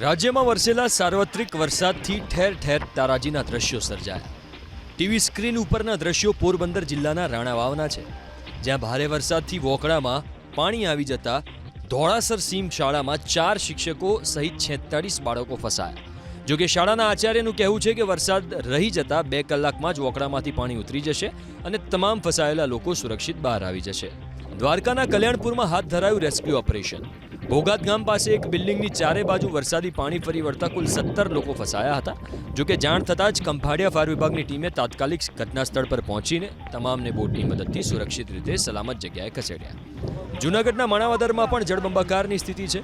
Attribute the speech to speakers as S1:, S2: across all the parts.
S1: રાજ્યમાં વરસેલા સાર્વત્રિક વરસાદથી ઠેર ઠેર તારાજીના દ્રશ્યો સર્જાયા. ટીવી સ્ક્રીન ઉપરના દ્રશ્યો પોરબંદર જિલ્લાના રાણાવાવના છે. જ્યાં ભારે વરસાદથી વોકળામાં પાણી આવી જતા ધોળાસર સીમ શાળામાં ચાર શિક્ષકો સહિત છેતાળીસ બાળકો ફસાયા. જોકે શાળાના આચાર્યનું કહેવું છે કે વરસાદ રહી જતા બે કલાકમાં જ વોકળામાંથી પાણી ઉતરી જશે અને તમામ ફસાયેલા લોકો સુરક્ષિત બહાર આવી જશે. દ્વારકાના કલ્યાણપુરમાં હાથ ધરાયું રેસ્ક્યુ ઓપરેશન. ભોગાત ગામ પાસે એક બિલ્ડિંગની ચારે બાજુ વરસાદી પાણી ફરી વળતા કુલ સત્તર લોકો ફસાયા હતા. જોકે જાણ થતાં જ કંભાડિયા ફાયર વિભાગની ટીમે તાત્કાલિક ઘટના સ્થળ પર પહોંચીને તમામને બોટની મદદથી સુરક્ષિત રીતે સલામત જગ્યાએ ખસેડ્યા. જૂનાગઢના માણાવદરમાં પણ જળબંબાકારની સ્થિતિ છે.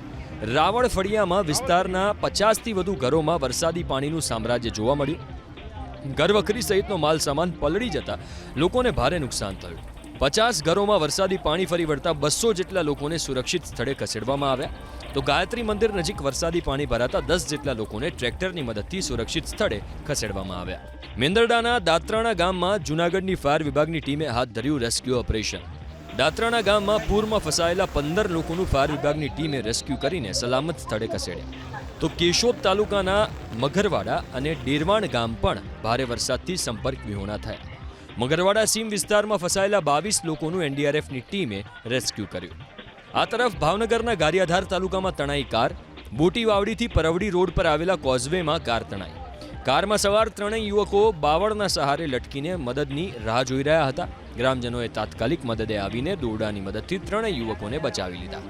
S1: રાવણ ફળિયામાં વિસ્તારના પચાસથી વધુ ઘરોમાં વરસાદી પાણીનું સામ્રાજ્ય જોવા મળ્યું. ઘરવખરી સહિતનો માલ સામાન પલળી જતા લોકોને ભારે નુકસાન થયું. પચાસ ઘરોમાં વરસાદી પાણી ફરી વળતા બસો જેટલા લોકોને સુરક્ષિત સ્થળે ખસેડવામાં આવ્યા. તો ગાયત્રી મંદિર નજીક વરસાદી પાણી ભરાતા દસ જેટલા લોકોને ટ્રેક્ટરની મદદથી સુરક્ષિત સ્થળે ખસેડવામાં આવ્યા. મેંદરડાના દાત્રાણા ગામમાં જૂનાગઢની ફાયર વિભાગની ટીમે હાથ ધર્યું રેસ્ક્યુ ઓપરેશન. દાત્રાણા ગામમાં પૂરમાં ફસાયેલા પંદર લોકોનું ફાયર વિભાગની ટીમે રેસ્ક્યુ કરીને સલામત સ્થળે ખસેડ્યા. તો કેશોદ તાલુકાના મઘરવાડા અને ડેરવાણ ગામ પણ ભારે વરસાદથી સંપર્ક વિહોણા થયા. મગરવાડા સીમ વિસ્તારમાં ફસાયેલા બાવીસ લોકોનું એનડીઆરએફની ટીમે રેસ્ક્યુ કર્યું. આ તરફ ભાવનગરના ગારિયાધાર તાલુકામાં તણાઈ કાર, બોટી વાવડીથી પરવડી રોડ પર આવેલા કોઝવેમાં કાર તણાઈ. કારમાં સવાર ત્રણેય યુવકો બાવળના સહારે લટકીને મદદની રાહ જોઈ રહ્યા હતા. ગ્રામજનોએ તાત્કાલિક મદદે આવીને દોરડાની મદદથી ત્રણેય યુવકોને બચાવી લીધા.